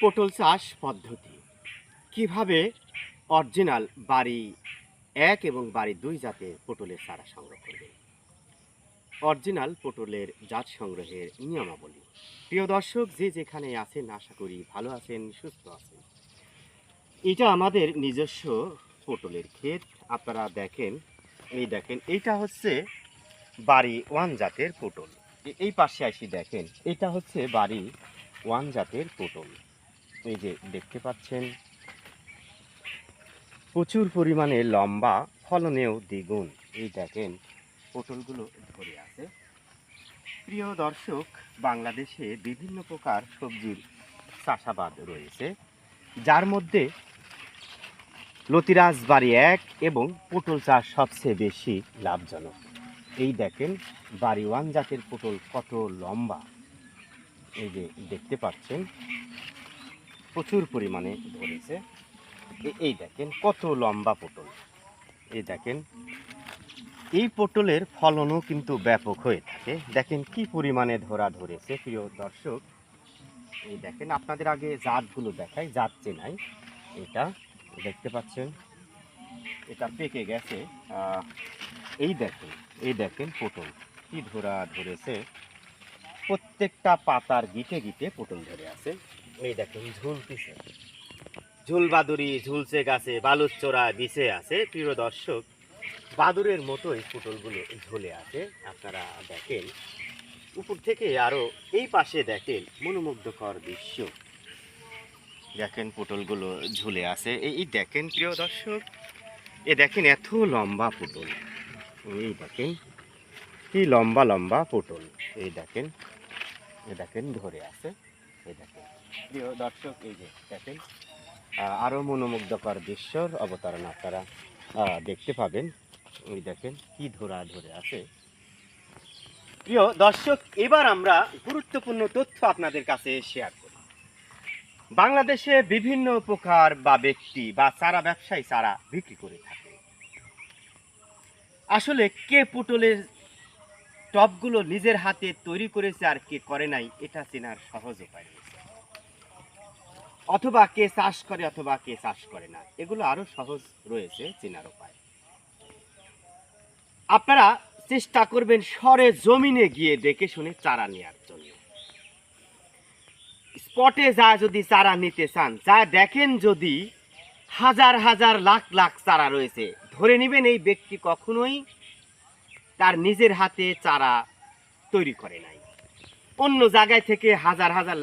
পটল চাষ পদ্ধতি। কীভাবে অরিজিনাল বাড়ি এক এবং বাড়ি দুই জাতের পটলের চারা সংগ্রহ করবে? অরিজিনাল পটলের জাত সংগ্রহের নিয়মাবলী। প্রিয় দর্শক, যে যেখানে আছেন, আশা করি ভালো আছেন, সুস্থ আছেন। এটা আমাদের নিজস্ব পটলের ক্ষেত। আপনারা দেখেন, এই দেখেন, এটা হচ্ছে বাড়ি ওয়ান জাতের পটল। এই পাশে আসি দেখেন, এটা হচ্ছে বাড়ি ওয়ান জাতের পটল। এই যে দেখতে পাচ্ছেন, প্রচুর পরিমাণে লম্বা, ফলনেও দ্বিগুণ। এই দেখেন, পটলগুলো ধরে আছে। প্রিয় দর্শক, বাংলাদেশে বিভিন্ন প্রকার সবজির চাষাবাদ রয়েছে, যার মধ্যে লতিরাজ বাড়ি এক এবং পটল চাষ সবচেয়ে বেশি লাভজনক। এই দেখেন বাড়ি ওয়ান জাতের পটল কত লম্বা। এই যে দেখতে পাচ্ছেন প্রচুর পরিমাণে ধরেছে। এই দেখেন কত লম্বা পটল। এই দেখেন, এই পটলের ফলনও কিন্তু ব্যাপক হয়ে থাকে। দেখেন কি পরিমাণে ধরা ধরেছে, প্রিয় দর্শক। এই দেখেন, আপনাদের আগে জাতগুলো দেখাই, জাত চেনাই। এটা দেখতে পাচ্ছেন, এটা পেকে গেছে। এই দেখেন এই দেখেন পটল। কি ধরা ধরেছে প্রত্যেকটা পাতার গিটে গিটে পটল ধরে আছে। এই দেখেন, ঝুলতেছে। ঝুল বাদুরি ঝুলছে গাছে, বালুর চোরা বিছে আছে। প্রিয় দর্শক, বাদুরের মতোই পটলগুলো ঝুলে আছে। আপনারা দেখেন, উপর থেকে আরও এই পাশে দেখেন, মনোমুগ্ধকর দৃশ্য। দেখেন পটলগুলো ঝুলে আছে। এই দেখেন, প্রিয় দর্শক, এ দেখেন এত লম্বা পটল এই দেখেন, কি লম্বা লম্বা পটল এই দেখেন এ দেখেন ধরে আছে। এই দেখেন। প্রিয় দর্শক এই যে দেখেন আহ, আরও মনোমুগ্ধকর দৃশ্যর অবতারণ আপনারা দেখতে পাবেন। ওই দেখেন কি ধরা ধরে আছে। প্রিয় দর্শক এবার আমরা গুরুত্বপূর্ণ তথ্য আপনাদের কাছে শেয়ার করি। বাংলাদেশে বিভিন্ন প্রকার বা ব্যক্তি বা চারা ব্যবসায়ী চারা বিক্রি করে থাকে। আসলে কে পটলের টবগুলো নিজের হাতে তৈরি করেছে আর কে করে নাই, এটা চেনার সহজ উপায় অথবা কে চাষ করে, অথবা কে চাষ করে না, এগুলো আরও সহজ রয়েছে, চেনার উপায়। আপনারা চেষ্টা করবেন সরে জমিনে গিয়ে দেখে শুনে চারা নেওয়ার জন্য। স্পটে যা যদি চারা নিতে চান, যা দেখেন যদি হাজার হাজার লাখ লাখ চারা রয়েছে, ধরে নেবেন এই ব্যক্তি কখনোই তার নিজের হাতে চারা তৈরি করে নাই। অন্য জায়গায় থেকে হাজার হাজার